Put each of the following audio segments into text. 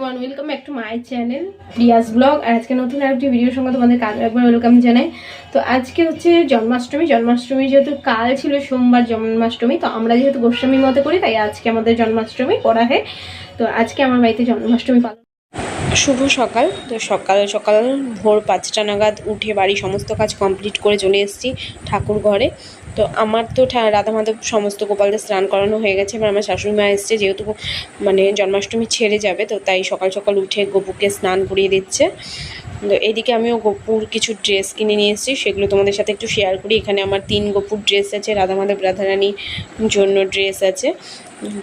One welcome back to my channel Riyaz blog আর আজকে নতুন আরেকটি ভিডিওর সঙ্গে তোমাদের কাল একবার ওয়েলকাম জানাই। তো আজকে হচ্ছে জন্মাষ্টমী। জন্মাষ্টমী যেহেতু কাল ছিল সোমবার জন্মাষ্টমী, তো আমরা যেহেতু গোস্বামী মতে করি, তাই আজকে আমাদের জন্মাষ্টমী করা হয়। তো আজকে আমার বাড়িতে জন্মাষ্টমী পালন শুভ সকাল। তো সকাল সকাল ভোর পাঁচটা নাগাদ উঠে বাড়ি সমস্ত কাজ কমপ্লিট করে চলে এসেছি ঠাকুর ঘরে। তো আমার তো রাধা মাধব সমস্ত গোপালদের স্নান করানো হয়ে গেছে। এবার আমার শাশুড়ি মা এসছে, যেহেতু মানে জন্মাষ্টমী ছেড়ে যাবে, তো তাই সকাল সকাল উঠে গপুকে স্নান করিয়ে দিচ্ছে। তো এদিকে আমিও গপুর কিছু ড্রেস কিনে নিয়ে এসেছি, সেগুলো তোমাদের সাথে একটু শেয়ার করি। এখানে আমার তিন গপুর ড্রেস আছে রাধা মাধব রাধারানীর জন্য ড্রেস আছে।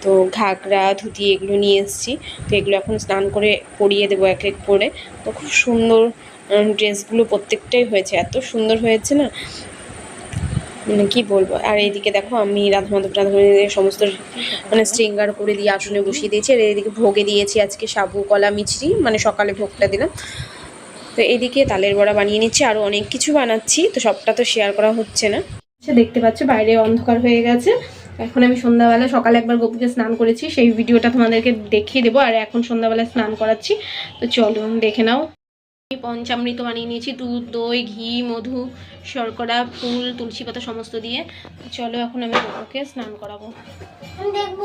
তো ঘাগরা, ধুতি এগুলো নিয়ে এসেছি। তো এগুলো এখন স্নান করে পরিয়ে দেবো এক এক করে। তো খুব সুন্দর ড্রেসগুলো প্রত্যেকটাই হয়েছে। এত সুন্দর হয়েছে না মানে কি বলব? আর এইদিকে দেখো আমি রাধা মাধব রাধারানীদের সমস্ত মানে স্ট্রিঙ্গার করে দিয়ে আসনে বসিয়ে দিয়েছি। আর এইদিকে ভোগে দিয়েছি আজকে সাবু, কলা, মিছরি মানে সকালে ভোগটা দিলাম। তো এইদিকে তালের বড়া বানিয়ে নিচ্ছি আরও অনেক কিছু বানাচ্ছি। তো সবটা তো শেয়ার করা হচ্ছে না। আচ্ছা দেখতে পাচ্ছ বাইরে অন্ধকার হয়ে গেছে। এখন আমি সন্ধ্যাবেলা সকালে একবার গোপুকে স্নান করেছি, সেই ভিডিওটা তোমাদেরকে দেখিয়ে দেবো। আর এখন সন্ধ্যাবেলা স্নান করাচ্ছি। তো চলো দেখে নাও। পঞ্চামৃত বানিয়ে নিয়েছি, দুধ, দই, ঘি, মধু, শর্করা, ফুল, তুলসী পাতা সমস্ত দিয়ে। চলো এখন আমি ওকে স্নান করাবো। দেখব।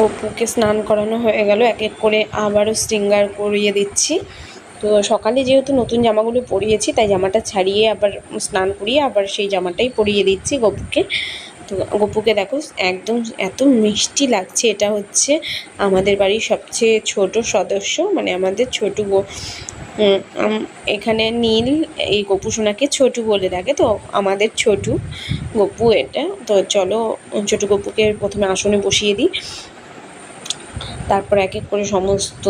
গপুকে স্নান করানো হয়ে গেল। এক এক করে আবারও শৃঙ্গার করিয়ে দিচ্ছি। তো সকালে যেহেতু নতুন জামাগুলো পরিয়েছি, তাই জামাটা ছাড়িয়ে আবার স্নান করিয়ে আবার সেই জামাটাই পরিয়ে দিচ্ছি গপুকে। তো গপুকে দেখো, একদম এত মিষ্টি লাগছে। এটা হচ্ছে আমাদের বাড়ির সবচেয়ে ছোট সদস্য মানে আমাদের ছোট এখানে নীল, এই গপু সোনাকে ছোটু বলে ডাকে তো আমাদের ছোটু, গপু এটা। তো চলো, ছোটু গপুকে প্রথমে আসনে বসিয়ে দিই। তারপর এক এক করে সমস্ত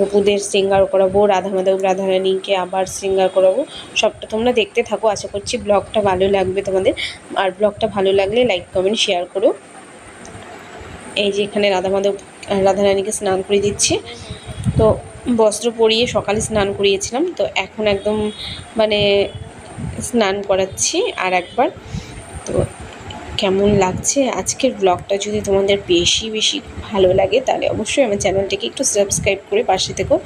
গপুদের শৃঙ্গার করাবো রাধা মাধব রাধারানীকে আবার শৃঙ্গার করাবো। সবটা তোমরা দেখতে থাকো। আশা করছি ব্লগটা ভালো লাগবে তোমাদের। আর ব্লগটা ভালো লাগলে লাইক, কমেন্ট, শেয়ার করো। এই যে এখানে রাধা মাধব রাধারানীকে স্নান করে দিচ্ছি। তো বস্ত্র পরিয়ে সকালে স্নান করিয়েছিলাম। তো এখন একদম মানে স্নান করাচ্ছি আর একবার। তো কেমন লাগছে? আজকের ব্লগটা যদি তোমাদের বেশি বেশি ভালো লাগে, তাহলে অবশ্যই আমার চ্যানেলটাকে একটু সাবস্ক্রাইব করে পাশে থেকো।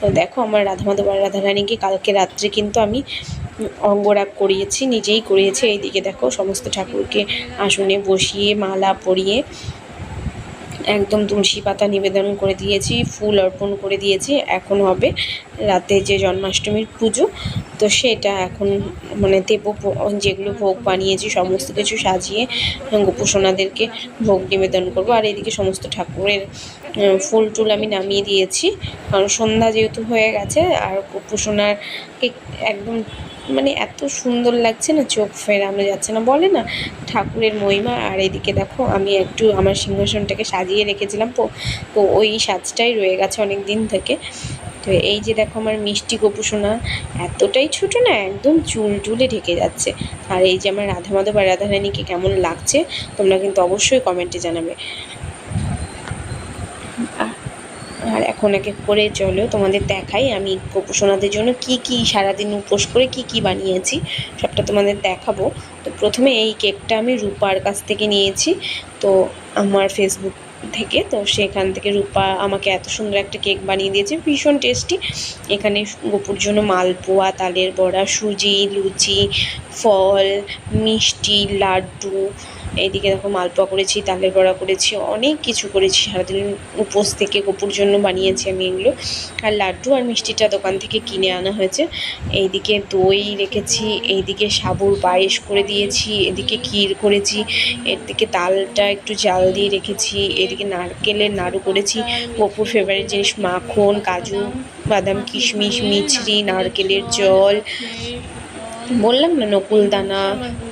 তো দেখো, আমার রাধা মাধব আর রাধারানীকে কালকে রাত্রে কিন্তু আমি অঙ্গরাগ করিয়েছি, নিজেই করিয়েছি। এইদিকে দেখো, সমস্ত ঠাকুরকে আসনে বসিয়ে, মালা পরিয়ে একদম তুলসী পাতা নিবেদন করে দিয়েছি, ফুল অর্পণ করে দিয়েছি। এখন হবে রাতে যে জন্মাষ্টমীর পুজো, তো সেটা এখন মানে দেব যেগুলো ভোগ বানিয়েছি, সমস্ত কিছু সাজিয়ে গোপুসোনাদেরকে ভোগ নিবেদন করব। আর এদিকে সমস্ত ঠাকুরের ফুল টুল আমি নামিয়ে দিয়েছি। কারণ সন্ধ্যা যেহেতু হয়ে গেছে, আর গোপুসোনারকে একদম মানে এত সুন্দর লাগছে না চোখ ফেরানো যাচ্ছে না। বলে না, ঠাকুরের মহিমা, আর এদিকে দেখো আমি একটু আমার সিংহাসনটাকে সাজিয়ে রেখেছিলাম, তো ওই সাজটাই রয়ে গেছে অনেক দিন থেকে। তো এই যে দেখো আমার মিষ্টি গোপুসোনা এতটাই ছোট না, একদম চুল টুলে ঢেকে যাচ্ছে। আর এই যে আমার রাধা মাধব আর রাধারানীকে কেমন লাগছে, তোমরা কিন্তু অবশ্যই কমেন্টে জানাবে। আর এখন এক এক করে চলো তোমাদের দেখাই আমি গোপুসোনাদের জন্য কি কি সারাদিন উপোস করে কি কি বানিয়েছি, সবটা তোমাদের দেখাবো। তো প্রথমে এই কেকটা আমি রূপার কাছ থেকে নিয়েছি। তো আমার ফেসবুক থেকে, তো সেখান থেকে রূপা আমাকে এত সুন্দর একটা কেক বানিয়ে দিয়েছে, ভীষণ টেস্টি। এখানে গোপুর জন্য মালপোয়া, তালের বড়া, সুজি, লুচি, ফল, মিষ্টি, লাড্ডু এইদিকে দেখো মালপোয়া করেছি, তালের বড়া করেছি, অনেক কিছু করেছি সারাদিন। উপোস থেকে গপুর জন্য বানিয়েছি আমি এগুলো। আর লাড্ডু আর মিষ্টিটা দোকান থেকে কিনে আনা হয়েছে। এইদিকে দই রেখেছি, এইদিকে সাবুর পায়েস করে দিয়েছি, এদিকে ক্ষীর করেছি, এদিকে তালটা একটু জাল দিয়ে রেখেছি, এদিকে নারকেলের নাড়ু করেছি। গপুর ফেভারিট জিনিস মাখন, কাজু, বাদাম, কিশমিশ, মিছরি, নারকেলের জল বললাম না, নকুল দানা,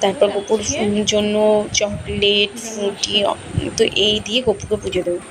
তারপর গোপুর জন্য চকলেট ফ্রুটি তো এই দিয়ে গোপুকে পুজো দেবো।